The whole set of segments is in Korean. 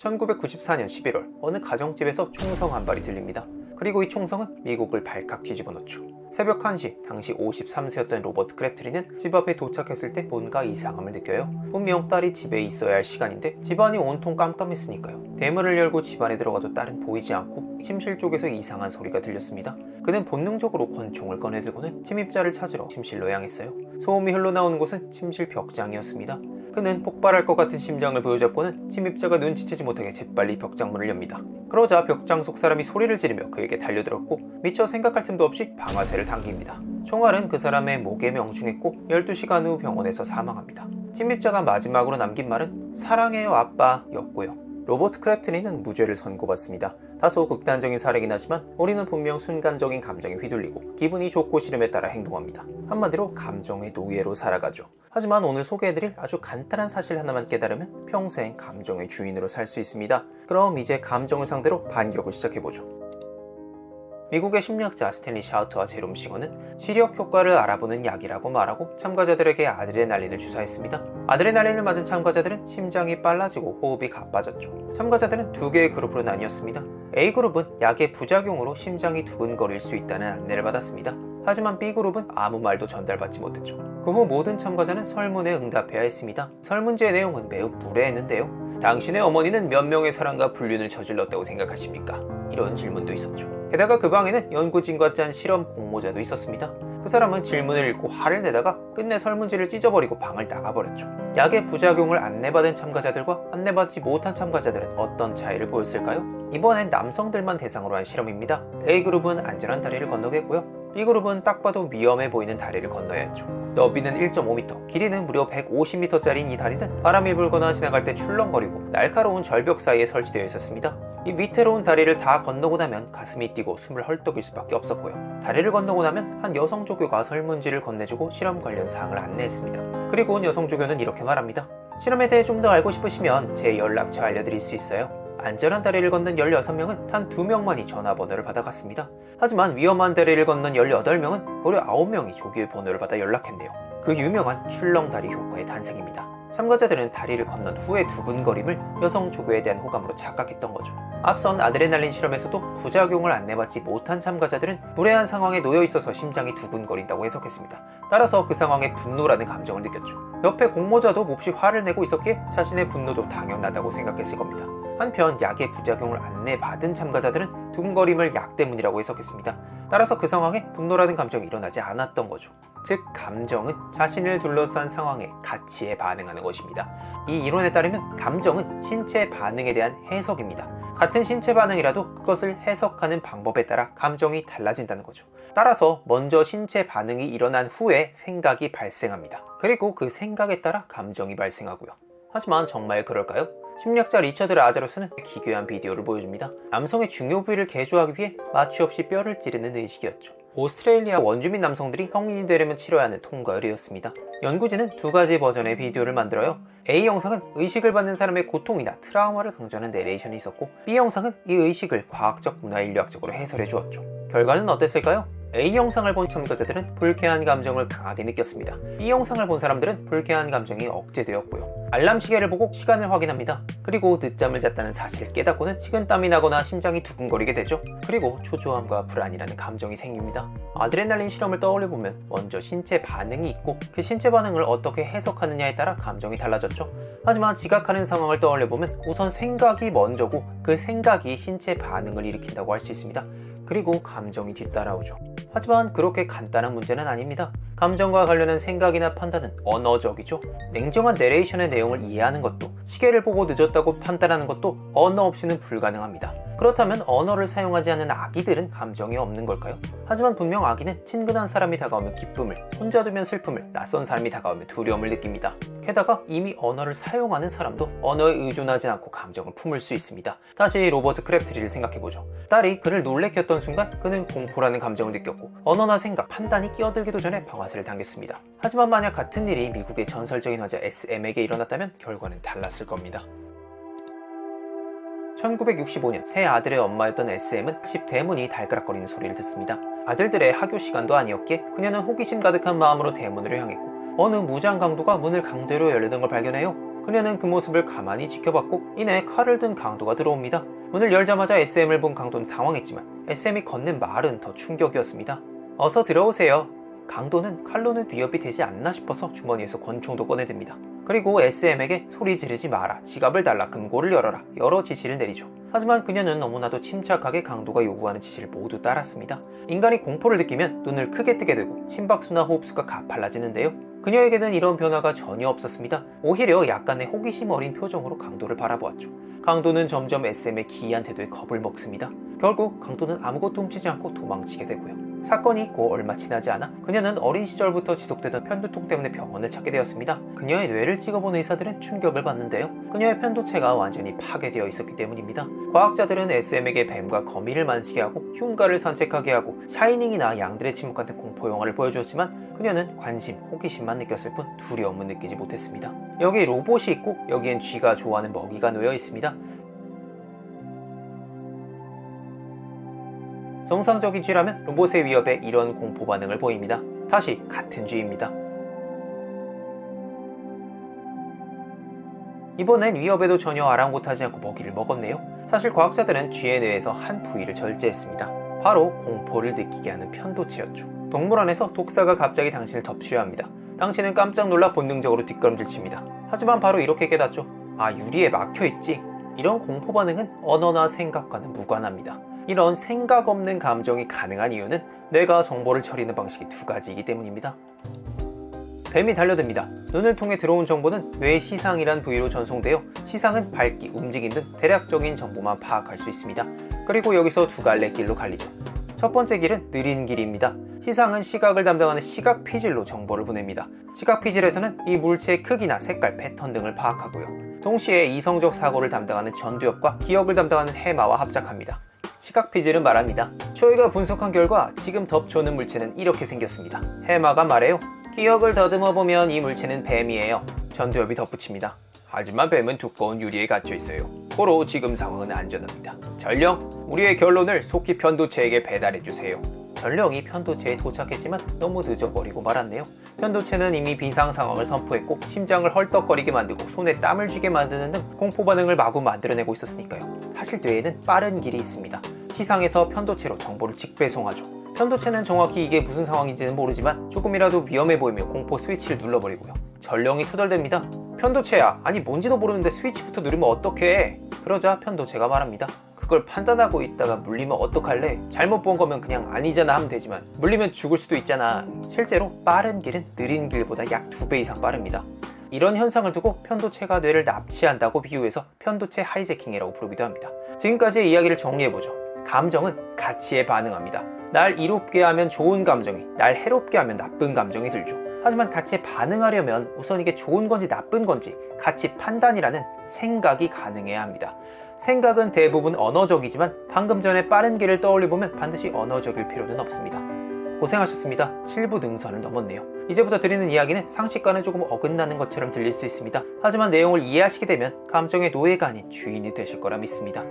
1994년 11월 어느 가정집에서 총성 한 발이 들립니다. 그리고 이 총성은 미국을 발칵 뒤집어 놓죠. 새벽 1시, 당시 53세였던 로버트 크랩트리는 집 앞에 도착했을 때 뭔가 이상함을 느껴요. 분명 딸이 집에 있어야 할 시간인데 집안이 온통 깜깜했으니까요. 대문을 열고 집 안에 들어가도 딸은 보이지 않고 침실 쪽에서 이상한 소리가 들렸습니다. 그는 본능적으로 권총을 꺼내들고는 침입자를 찾으러 침실로 향했어요. 소음이 흘러나오는 곳은 침실 벽장이었습니다. 그는 폭발할 것 같은 심장을 보여잡고는 침입자가 눈치채지 못하게 재빨리 벽장문을 엽니다. 그러자 벽장 속 사람이 소리를 지르며 그에게 달려들었고 미처 생각할 틈도 없이 방아쇠를 당깁니다. 총알은 그 사람의 목에 명중했고 12시간 후 병원에서 사망합니다. 침입자가 마지막으로 남긴 말은 사랑해요 아빠였고요. 로버트 크랩트니는 무죄를 선고받습니다. 다소 극단적인 사례긴 하지만 우리는 분명 순간적인 감정에 휘둘리고 기분이 좋고 싫음에 따라 행동합니다. 한마디로 감정의 노예로 살아가죠. 하지만 오늘 소개해드릴 아주 간단한 사실 하나만 깨달으면 평생 감정의 주인으로 살 수 있습니다. 그럼 이제 감정을 상대로 반격을 시작해보죠. 미국의 심리학자 스탠리 샤우트와 제롬 싱어는 시력 효과를 알아보는 약이라고 말하고 참가자들에게 아드레날린을 주사했습니다. 아드레날린을 맞은 참가자들은 심장이 빨라지고 호흡이 가빠졌죠. 참가자들은 두 개의 그룹으로 나뉘었습니다. A그룹은 약의 부작용으로 심장이 두근거릴 수 있다는 안내를 받았습니다. 하지만 B그룹은 아무 말도 전달받지 못했죠. 그 후 모든 참가자는 설문에 응답해야 했습니다. 설문지의 내용은 매우 무례했는데요. 당신의 어머니는 몇 명의 사랑과 불륜을 저질렀다고 생각하십니까? 이런 질문도 있었죠. 게다가 그 방에는 연구진과 짠 실험 공모자도 있었습니다. 그 사람은 질문을 읽고 화를 내다가 끝내 설문지를 찢어버리고 방을 나가버렸죠. 약의 부작용을 안내받은 참가자들과 안내받지 못한 참가자들은 어떤 차이를 보였을까요? 이번엔 남성들만 대상으로 한 실험입니다. A그룹은 안전한 다리를 건너겠고요. B그룹은 딱 봐도 위험해 보이는 다리를 건너야 했죠. 너비는 1.5m, 길이는 무려 150m짜리인 이 다리는 바람이 불거나 지나갈 때 출렁거리고 날카로운 절벽 사이에 설치되어 있었습니다. 이 위태로운 다리를 다 건너고 나면 가슴이 뛰고 숨을 헐떡일 수밖에 없었고요. 다리를 건너고 나면 한 여성 조교가 설문지를 건네주고 실험 관련 사항을 안내했습니다. 그리고 여성 조교는 이렇게 말합니다. 실험에 대해 좀 더 알고 싶으시면 제 연락처 알려드릴 수 있어요. 안전한 다리를 걷는 16명은 단 2명만이 전화번호를 받아갔습니다. 하지만 위험한 다리를 걷는 18명은 무려 9명이 조교의 번호를 받아 연락했네요. 그 유명한 출렁다리 효과의 탄생입니다. 참가자들은 다리를 건넌 후의 두근거림을 여성 조교에 대한 호감으로 착각했던 거죠. 앞선 아드레날린 실험에서도 부작용을 안내받지 못한 참가자들은 무례한 상황에 놓여 있어서 심장이 두근거린다고 해석했습니다. 따라서 그 상황에 분노라는 감정을 느꼈죠. 옆에 공모자도 몹시 화를 내고 있었기에 자신의 분노도 당연하다고 생각했을 겁니다. 한편 약의 부작용을 안내받은 참가자들은 두근거림을 약 때문이라고 해석했습니다. 따라서 그 상황에 분노라는 감정이 일어나지 않았던 거죠. 즉, 감정은 자신을 둘러싼 상황의 가치에 반응하는 것입니다. 이 이론에 따르면 감정은 신체 반응에 대한 해석입니다. 같은 신체 반응이라도 그것을 해석하는 방법에 따라 감정이 달라진다는 거죠. 따라서 먼저 신체 반응이 일어난 후에 생각이 발생합니다. 그리고 그 생각에 따라 감정이 발생하고요. 하지만 정말 그럴까요? 심리학자 리처드 라자로스는 기괴한 비디오를 보여줍니다. 남성의 중요 부위를 개조하기 위해 마취 없이 뼈를 찌르는 의식이었죠. 오스트레일리아 원주민 남성들이 성인이 되려면 치러야 하는 통과 의례였습니다. 연구진은 두 가지 버전의 비디오를 만들어요. A 영상은 의식을 받는 사람의 고통이나 트라우마를 강조하는 내레이션이 있었고 B 영상은 이 의식을 과학적 문화인류학적으로 해설해 주었죠. 결과는 어땠을까요? A 영상을 본 참가자들은 불쾌한 감정을 강하게 느꼈습니다. B 영상을 본 사람들은 불쾌한 감정이 억제되었고요. 알람 시계를 보고 시간을 확인합니다. 그리고 늦잠을 잤다는 사실을 깨닫고는 식은땀이 나거나 심장이 두근거리게 되죠. 그리고 초조함과 불안이라는 감정이 생깁니다. 아드레날린 실험을 떠올려 보면 먼저 신체 반응이 있고 그 신체 반응을 어떻게 해석하느냐에 따라 감정이 달라졌죠. 하지만 지각하는 상황을 떠올려 보면 우선 생각이 먼저고 그 생각이 신체 반응을 일으킨다고 할 수 있습니다. 그리고 감정이 뒤따라오죠. 하지만 그렇게 간단한 문제는 아닙니다. 감정과 관련한 생각이나 판단은 언어적이죠. 냉정한 내레이션의 내용을 이해하는 것도 시계를 보고 늦었다고 판단하는 것도 언어 없이는 불가능합니다. 그렇다면 언어를 사용하지 않는 아기들은 감정이 없는 걸까요? 하지만 분명 아기는 친근한 사람이 다가오면 기쁨을, 혼자 두면 슬픔을, 낯선 사람이 다가오면 두려움을 느낍니다. 게다가 이미 언어를 사용하는 사람도 언어에 의존하지 않고 감정을 품을 수 있습니다. 다시 로버트 크랩트리를 생각해보죠. 딸이 그를 놀래켰던 순간 그는 공포라는 감정을 느꼈고 언어나 생각, 판단이 끼어들기도 전에 방아쇠를 당겼습니다. 하지만 만약 같은 일이 미국의 전설적인 화자 SM에게 일어났다면 결과는 달랐을 겁니다. 1965년 새 아들의 엄마였던 SM은 집 대문이 달그락거리는 소리를 듣습니다. 아들들의 학교 시간도 아니었기에 그녀는 호기심 가득한 마음으로 대문으로 향했고 어느 무장 강도가 문을 강제로 열려던 걸 발견해요. 그녀는 그 모습을 가만히 지켜봤고 이내 칼을 든 강도가 들어옵니다. 문을 열자마자 SM을 본 강도는 당황했지만 SM이 건넨 말은 더 충격이었습니다. 어서 들어오세요. 강도는 칼로는 위협이 되지 않나 싶어서 주머니에서 권총도 꺼내듭니다. 그리고 SM에게 소리 지르지 마라, 지갑을 달라, 금고를 열어라 여러 지시를 내리죠. 하지만 그녀는 너무나도 침착하게 강도가 요구하는 지시를 모두 따랐습니다. 인간이 공포를 느끼면 눈을 크게 뜨게 되고 심박수나 호흡수가 가팔라지는데요. 그녀에게는 이런 변화가 전혀 없었습니다. 오히려 약간의 호기심 어린 표정으로 강도를 바라보았죠. 강도는 점점 SM의 기이한 태도에 겁을 먹습니다. 결국 강도는 아무것도 훔치지 않고 도망치게 되고요. 사건이 있고 얼마 지나지 않아 그녀는 어린 시절부터 지속되던 편두통 때문에 병원을 찾게 되었습니다. 그녀의 뇌를 찍어본 의사들은 충격을 받는데요. 그녀의 편도체가 완전히 파괴되어 있었기 때문입니다. 과학자들은 SM에게 뱀과 거미를 만지게 하고 흉가를 산책하게 하고 샤이닝이나 양들의 침묵 같은 공포 영화를 보여주었지만 그녀는 관심, 호기심만 느꼈을 뿐 두려움은 느끼지 못했습니다. 여기 로봇이 있고 여기엔 쥐가 좋아하는 먹이가 놓여 있습니다. 정상적인 쥐라면 로봇의 위협에 이런 공포 반응을 보입니다. 다시 같은 쥐입니다. 이번엔 위협에도 전혀 아랑곳하지 않고 먹이를 먹었네요. 사실 과학자들은 쥐의 뇌에서 한 부위를 절제했습니다. 바로 공포를 느끼게 하는 편도체였죠. 동물원에서 독사가 갑자기 당신을 덮쳐야 합니다. 당신은 깜짝 놀라 본능적으로 뒷걸음질 칩니다. 하지만 바로 이렇게 깨닫죠. 아, 유리에 막혀 있지. 이런 공포 반응은 언어나 생각과는 무관합니다. 이런 생각 없는 감정이 가능한 이유는 뇌가 정보를 처리하는 방식이 두 가지이기 때문입니다. 뱀이 달려듭니다. 눈을 통해 들어온 정보는 뇌 시상이란 부위로 전송되어 시상은 밝기, 움직임 등 대략적인 정보만 파악할 수 있습니다. 그리고 여기서 두 갈래 길로 갈리죠. 첫 번째 길은 느린 길입니다. 시상은 시각을 담당하는 시각 피질로 정보를 보냅니다. 시각 피질에서는 이 물체의 크기나 색깔, 패턴 등을 파악하고요. 동시에 이성적 사고를 담당하는 전두엽과 기억을 담당하는 해마와 합작합니다. 시각 피질은 말합니다. 저희가 분석한 결과 지금 덮쳐오는 물체는 이렇게 생겼습니다. 해마가 말해요. 기억을 더듬어 보면 이 물체는 뱀이에요. 전두엽이 덧붙입니다. 하지만 뱀은 두꺼운 유리에 갇혀 있어요. 고로 지금 상황은 안전합니다. 전령, 우리의 결론을 속히 편도체에게 배달해 주세요. 전령이 편도체에 도착했지만 너무 늦어버리고 말았네요. 편도체는 이미 비상 상황을 선포했고 심장을 헐떡거리게 만들고 손에 땀을 쥐게 만드는 등 공포 반응을 마구 만들어내고 있었으니까요. 사실 뇌에는 빠른 길이 있습니다. 시상에서 편도체로 정보를 직배송하죠. 편도체는 정확히 이게 무슨 상황인지는 모르지만 조금이라도 위험해 보이며 공포 스위치를 눌러버리고요. 전령이 투덜댑니다. 편도체야, 아니 뭔지도 모르는데 스위치부터 누르면 어떡해? 그러자 편도체가 말합니다. 그걸 판단하고 있다가 물리면 어떡할래? 잘못 본 거면 그냥 아니잖아 하면 되지만 물리면 죽을 수도 있잖아. 실제로 빠른 길은 느린 길보다 약 두 배 이상 빠릅니다. 이런 현상을 두고 편도체가 뇌를 납치한다고 비유해서 편도체 하이제킹이라고 부르기도 합니다. 지금까지의 이야기를 정리해보죠. 감정은 가치에 반응합니다. 날 이롭게 하면 좋은 감정이, 날 해롭게 하면 나쁜 감정이 들죠. 하지만 가치에 반응하려면 우선 이게 좋은 건지 나쁜 건지 가치 판단이라는 생각이 가능해야 합니다. 생각은 대부분 언어적이지만 방금 전에 빠른 길을 떠올려보면 반드시 언어적일 필요는 없습니다. 고생하셨습니다. 7부 능선을 넘었네요. 이제부터 드리는 이야기는 상식과는 조금 어긋나는 것처럼 들릴 수 있습니다. 하지만 내용을 이해하시게 되면 감정의 노예가 아닌 주인이 되실 거라 믿습니다.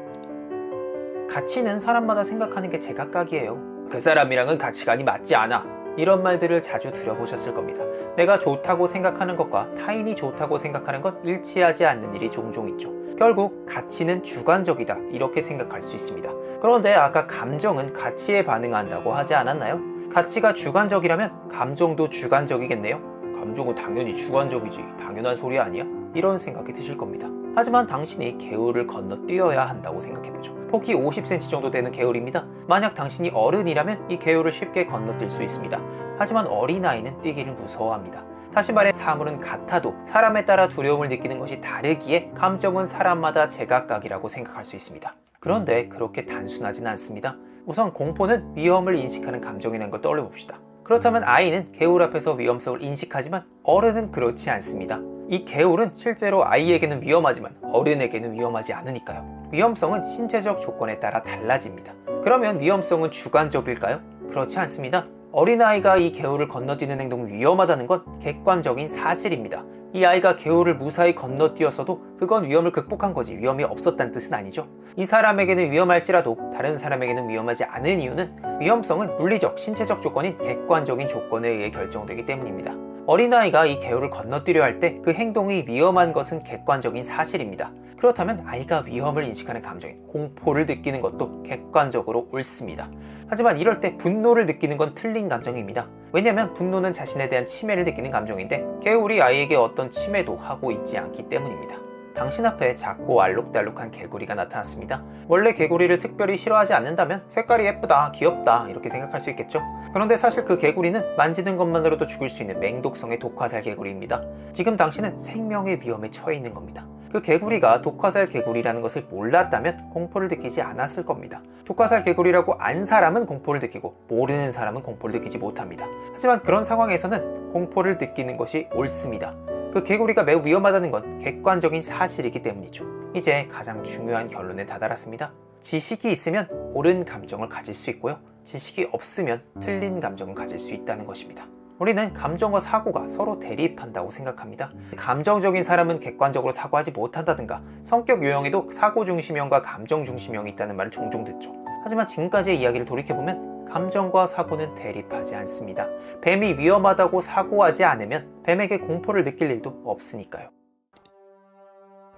가치는 사람마다 생각하는 게 제각각이에요. 그 사람이랑은 가치관이 맞지 않아. 이런 말들을 자주 들어보셨을 겁니다. 내가 좋다고 생각하는 것과 타인이 좋다고 생각하는 것 일치하지 않는 일이 종종 있죠. 결국 가치는 주관적이다 이렇게 생각할 수 있습니다. 그런데 아까 감정은 가치에 반응한다고 하지 않았나요? 가치가 주관적이라면 감정도 주관적이겠네요? 감정은 당연히 주관적이지 당연한 소리 아니야? 이런 생각이 드실 겁니다. 하지만 당신이 개울을 건너뛰어야 한다고 생각해보죠. 폭이 50cm 정도 되는 개울입니다. 만약 당신이 어른이라면 이 개울을 쉽게 건너뛸 수 있습니다. 하지만 어린아이는 뛰기를 무서워합니다. 다시 말해 사물은 같아도 사람에 따라 두려움을 느끼는 것이 다르기에 감정은 사람마다 제각각이라고 생각할 수 있습니다. 그런데 그렇게 단순하진 않습니다. 우선 공포는 위험을 인식하는 감정이라는 걸 떠올려 봅시다. 그렇다면 아이는 개울 앞에서 위험성을 인식하지만 어른은 그렇지 않습니다. 이 개울은 실제로 아이에게는 위험하지만 어른에게는 위험하지 않으니까요. 위험성은 신체적 조건에 따라 달라집니다. 그러면 위험성은 주관적일까요? 그렇지 않습니다. 어린아이가 이 개울을 건너뛰는 행동이 위험하다는 건 객관적인 사실입니다. 이 아이가 개울을 무사히 건너뛰었어도 그건 위험을 극복한 거지 위험이 없었다는 뜻은 아니죠. 이 사람에게는 위험할지라도 다른 사람에게는 위험하지 않은 이유는 위험성은 물리적, 신체적 조건인 객관적인 조건에 의해 결정되기 때문입니다. 어린아이가 이 개울을 건너뛰려 할 때 그 행동이 위험한 것은 객관적인 사실입니다. 그렇다면 아이가 위험을 인식하는 감정인 공포를 느끼는 것도 객관적으로 옳습니다. 하지만 이럴 때 분노를 느끼는 건 틀린 감정입니다. 왜냐하면 분노는 자신에 대한 침해를 느끼는 감정인데 개울이 아이에게 어떤 침해도 하고 있지 않기 때문입니다. 당신 앞에 작고 알록달록한 개구리가 나타났습니다. 원래 개구리를 특별히 싫어하지 않는다면 색깔이 예쁘다, 귀엽다 이렇게 생각할 수 있겠죠. 그런데 사실 그 개구리는 만지는 것만으로도 죽을 수 있는 맹독성의 독화살 개구리입니다. 지금 당신은 생명의 위험에 처해 있는 겁니다. 그 개구리가 독화살 개구리라는 것을 몰랐다면 공포를 느끼지 않았을 겁니다. 독화살 개구리라고 안 사람은 공포를 느끼고 모르는 사람은 공포를 느끼지 못합니다. 하지만 그런 상황에서는 공포를 느끼는 것이 옳습니다. 그 개구리가 매우 위험하다는 건 객관적인 사실이기 때문이죠. 이제 가장 중요한 결론에 다다랐습니다. 지식이 있으면 옳은 감정을 가질 수 있고요. 지식이 없으면 틀린 감정을 가질 수 있다는 것입니다. 우리는 감정과 사고가 서로 대립한다고 생각합니다. 감정적인 사람은 객관적으로 사고하지 못한다든가 성격 유형에도 사고 중심형과 감정 중심형이 있다는 말을 종종 듣죠. 하지만 지금까지의 이야기를 돌이켜보면 감정과 사고는 대립하지 않습니다. 뱀이 위험하다고 사고하지 않으면 뱀에게 공포를 느낄 일도 없으니까요.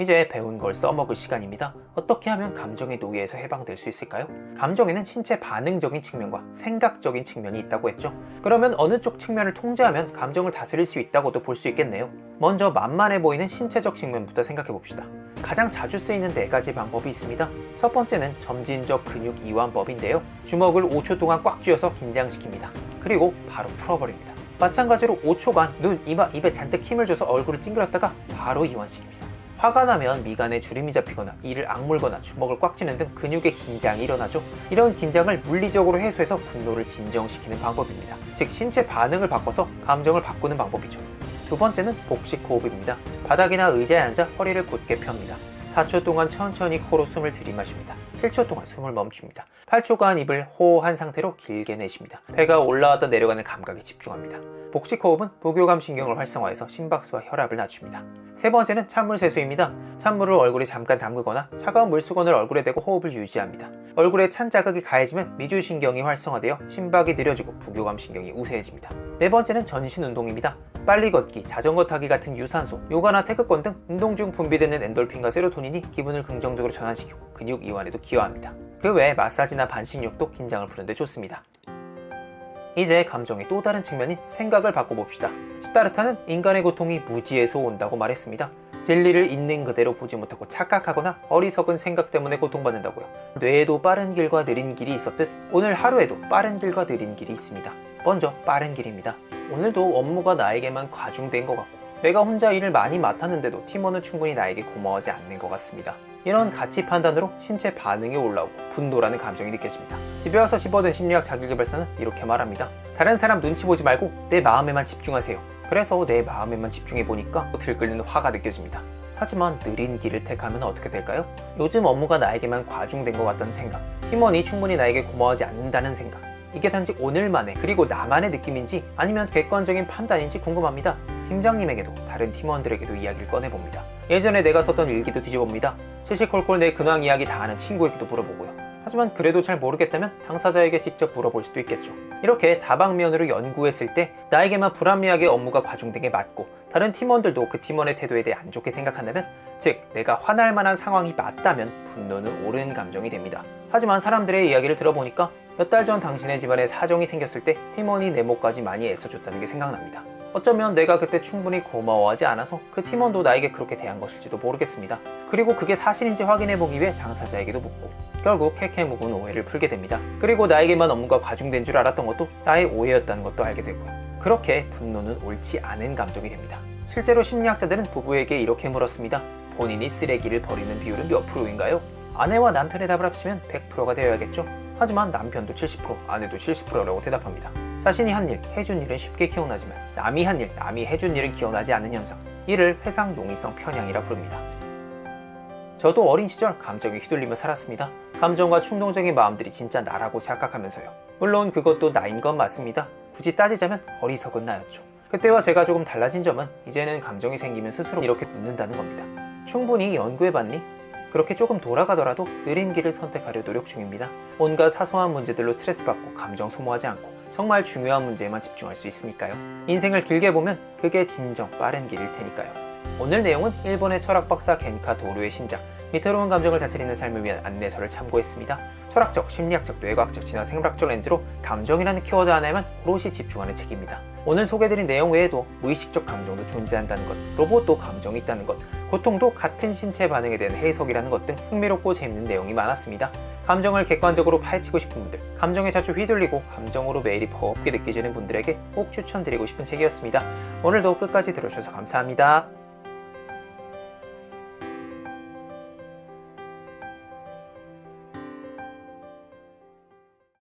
이제 배운 걸 써먹을 시간입니다. 어떻게 하면 감정의 노예에서 해방될 수 있을까요? 감정에는 신체 반응적인 측면과 생각적인 측면이 있다고 했죠. 그러면 어느 쪽 측면을 통제하면 감정을 다스릴 수 있다고도 볼 수 있겠네요. 먼저 만만해 보이는 신체적 측면부터 생각해 봅시다. 가장 자주 쓰이는 네 가지 방법이 있습니다. 첫 번째는 점진적 근육 이완법인데요. 주먹을 5초 동안 꽉 쥐어서 긴장시킵니다. 그리고 바로 풀어버립니다. 마찬가지로 5초간 눈, 이마, 입에 잔뜩 힘을 줘서 얼굴을 찡그렸다가 바로 이완시킵니다. 화가 나면 미간에 주름이 잡히거나 이를 악물거나 주먹을 꽉 쥐는 등 근육의 긴장이 일어나죠. 이런 긴장을 물리적으로 해소해서 분노를 진정시키는 방법입니다. 즉 신체 반응을 바꿔서 감정을 바꾸는 방법이죠. 두 번째는 복식 호흡입니다. 바닥이나 의자에 앉아 허리를 곧게 펴니다. 4초 동안 천천히 코로 숨을 들이마십니다. 7초 동안 숨을 멈춥니다. 8초간 입을 호호한 상태로 길게 내쉽니다. 배가 올라왔다 내려가는 감각에 집중합니다. 복식 호흡은 부교감 신경을 활성화해서 심박수와 혈압을 낮춥니다. 세 번째는 찬물 세수입니다. 찬물을 얼굴에 잠깐 담그거나 차가운 물수건을 얼굴에 대고 호흡을 유지합니다. 얼굴에 찬 자극이 가해지면 미주신경이 활성화되어 심박이 느려지고 부교감 신경이 우세해집니다. 네 번째는 전신 운동입니다. 빨리 걷기, 자전거 타기 같은 유산소, 요가나 태극권 등 운동 중 분비되는 엔돌핀과 세로토닌이 기분을 긍정적으로 전환시키고 근육 이완에도 기여합니다. 그 외에 마사지나 반신욕도 긴장을 푸는데 좋습니다. 이제 감정의 또 다른 측면인 생각을 바꿔봅시다. 시타르타는 인간의 고통이 무지에서 온다고 말했습니다. 진리를 있는 그대로 보지 못하고 착각하거나 어리석은 생각 때문에 고통받는다고요. 뇌에도 빠른 길과 느린 길이 있었듯 오늘 하루에도 빠른 길과 느린 길이 있습니다. 먼저 빠른 길입니다. 오늘도 업무가 나에게만 과중된 것 같고 내가 혼자 일을 많이 맡았는데도 팀원은 충분히 나에게 고마워하지 않는 것 같습니다. 이런 가치 판단으로 신체 반응이 올라오고 분노라는 감정이 느껴집니다. 집에 와서 집어든 심리학 자기개발서는 이렇게 말합니다. 다른 사람 눈치 보지 말고 내 마음에만 집중하세요. 그래서 내 마음에만 집중해 보니까 들끓는 화가 느껴집니다. 하지만 느린 길을 택하면 어떻게 될까요? 요즘 업무가 나에게만 과중된 것 같다는 생각, 팀원이 충분히 나에게 고마워하지 않는다는 생각, 이게 단지 오늘만의 그리고 나만의 느낌인지 아니면 객관적인 판단인지 궁금합니다. 팀장님에게도 다른 팀원들에게도 이야기를 꺼내봅니다. 예전에 내가 썼던 일기도 뒤져봅니다. 시시콜콜 내 근황 이야기 다 아는 친구에게도 물어보고요. 하지만 그래도 잘 모르겠다면 당사자에게 직접 물어볼 수도 있겠죠. 이렇게 다방면으로 연구했을 때 나에게만 불합리하게 업무가 과중된 게 맞고 다른 팀원들도 그 팀원의 태도에 대해 안 좋게 생각한다면 즉 내가 화날 만한 상황이 맞다면 분노는 옳은 감정이 됩니다. 하지만 사람들의 이야기를 들어보니까 몇 달 전 당신의 집안에 사정이 생겼을 때 팀원이 내 몫까지 많이 애써줬다는 게 생각납니다. 어쩌면 내가 그때 충분히 고마워하지 않아서 그 팀원도 나에게 그렇게 대한 것일지도 모르겠습니다. 그리고 그게 사실인지 확인해보기 위해 당사자에게도 묻고 결국 캐캐 묵은 오해를 풀게 됩니다. 그리고 나에게만 업무가 과중된 줄 알았던 것도 나의 오해였다는 것도 알게 되고요. 그렇게 분노는 옳지 않은 감정이 됩니다. 실제로 심리학자들은 부부에게 이렇게 물었습니다. 본인이 쓰레기를 버리는 비율은 몇 프로인가요? 아내와 남편의 답을 합치면 100%가 되어야겠죠? 하지만 남편도 70%, 아내도 70%라고 대답합니다. 자신이 한 일, 해준 일은 쉽게 기억나지만 남이 한 일, 남이 해준 일은 기억나지 않는 현상. 이를 회상 용이성 편향이라 부릅니다. 저도 어린 시절 감정에 휘둘리며 살았습니다. 감정과 충동적인 마음들이 진짜 나라고 착각하면서요. 물론 그것도 나인 건 맞습니다. 굳이 따지자면 어리석은 나였죠. 그때와 제가 조금 달라진 점은 이제는 감정이 생기면 스스로 이렇게 묻는다는 겁니다. 충분히 연구해봤니? 그렇게 조금 돌아가더라도 느린 길을 선택하려 노력 중입니다. 온갖 사소한 문제들로 스트레스 받고 감정 소모하지 않고 정말 중요한 문제에만 집중할 수 있으니까요. 인생을 길게 보면 그게 진정 빠른 길일 테니까요. 오늘 내용은 일본의 철학 박사 겐카 도루의 신작 위태로운 감정을 다스리는 삶을 위한 안내서를 참고했습니다. 철학적, 심리학적, 뇌과학적, 진화 생물학적 렌즈로 감정이라는 키워드 하나에만 오롯이 집중하는 책입니다. 오늘 소개드린 내용 외에도 무의식적 감정도 존재한다는 것, 로봇도 감정이 있다는 것, 고통도 같은 신체 반응에 대한 해석이라는 것 등 흥미롭고 재밌는 내용이 많았습니다. 감정을 객관적으로 파헤치고 싶은 분들, 감정에 자주 휘둘리고 감정으로 매일이 버겁게 느껴지는 분들에게 꼭 추천드리고 싶은 책이었습니다. 오늘도 끝까지 들어주셔서 감사합니다.